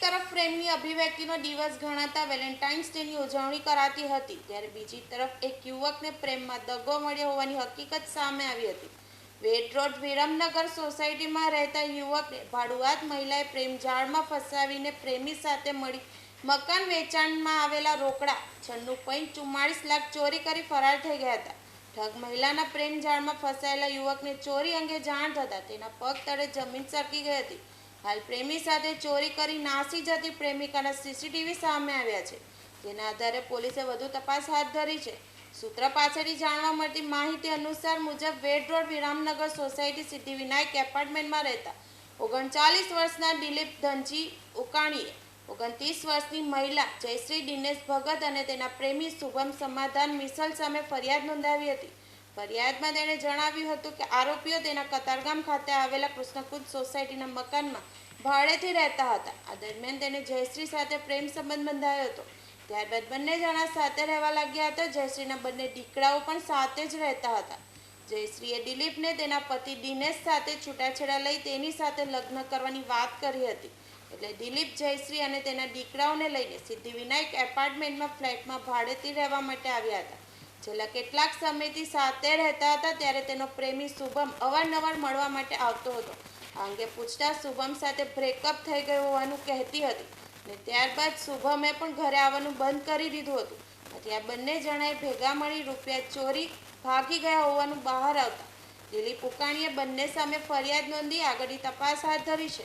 પ્રેમની અભિવ્યક્તિનો દિવસ ગણાતા વેલેન્ટાઇન્સ ડેની ઉજવણી કરાતી હતી, ત્યારે બીજી તરફ એક યુવકને પ્રેમમાં દગો મળ્યો હોવાની હકીકત સામે આવી હતી. વેટ રોડ વિરમનગર સોસાયટીમાં રહેતા યુવકને ભાડુઆત મહિલાએ પ્રેમજાળમાં ફસાવીને પ્રેમી સાથે મળી મકાન વેચાણમાં આવેલા રોકડા છન્નું પોઈન્ટ ચુમ્માળીસ લાખ ચોરી કરી ફરાર થઈ ગયા હતા. ઠગ મહિલાના પ્રેમ જાળમાં ફસાયેલા યુવકને ચોરી અંગે જાણ થતાં તેના પગ તળે જમીન સરકી ગઈ હતી. હાલ પ્રેમી સાથે ચોરી કરી નાસી જતી પ્રેમિકાના સીસીટીવી સામે આવ્યા છે. જેના આધારે પોલીસે વધુ તપાસ હાથ ધરી છે. સૂત્ર પાછળથી જાણવા મળતી માહિતી અનુસાર મુજબ વેડ રોડ વિરામનગર સોસાયટી સિદ્ધિવિનાયક એપાર્ટમેન્ટમાં રહેતા ઓગણચાલીસ વર્ષના દિલીપ ધનજી ઉકાણીએ ઓગણત્રીસ વર્ષની મહિલા જયશ્રી દિનેશ ભગત અને તેના પ્રેમી શુભમ સમાધાન મિસલ સામે ફરિયાદ નોંધાવી હતી. ફરિયાદમાં તેણે જણાવ્યું હતું કે આરોપીઓ તેના કતારગામ ખાતે આવેલા કૃષ્ણકુંજ સોસાયટીના મકાનમાં ભાડેથી રહેતા હતા. આ દરમિયાન તેને જયશ્રી સાથે પ્રેમ સંબંધ બંધાયો હતો. ત્યારબાદ બંને જણા સાથે રહેવા લાગ્યા હતા. જયશ્રીના બંને દીકરાઓ પણ સાથે જ રહેતા હતા. જયશ્રીએ દિલીપને તેના પતિ દિનેશ સાથે છૂટાછેડા લઈ તેની સાથે લગ્ન કરવાની વાત કરી હતી. એટલે દિલીપ, જયશ્રી અને તેના દીકરાઓને લઈને સિદ્ધિવિનાયક એપાર્ટમેન્ટમાં ફ્લેટમાં ભાડેથી રહેવા માટે આવ્યા હતા. છેલ્લા કેટલાક સમયથી સાથે રહેતા હતા ત્યારે તેનો પ્રેમી શુભમ અવારનવાર મળવા માટે આવતો હતો. આ અંગે પૂછતા શુભમ સાથે બ્રેકઅપ થઈ ગયું હોવાનું કહેતી હતી ને ત્યારબાદ શુભમે પણ ઘરે આવવાનું બંધ કરી દીધું હતું. આથી આ બંને જણાએ ભેગા મળી રૂપિયા ચોરી ભાગી ગયા હોવાનું બહાર આવતા. દિલીપ ઉકાણીએ બંને સામે ફરિયાદ નોંધી આગળની તપાસ હાથ ધરી છે.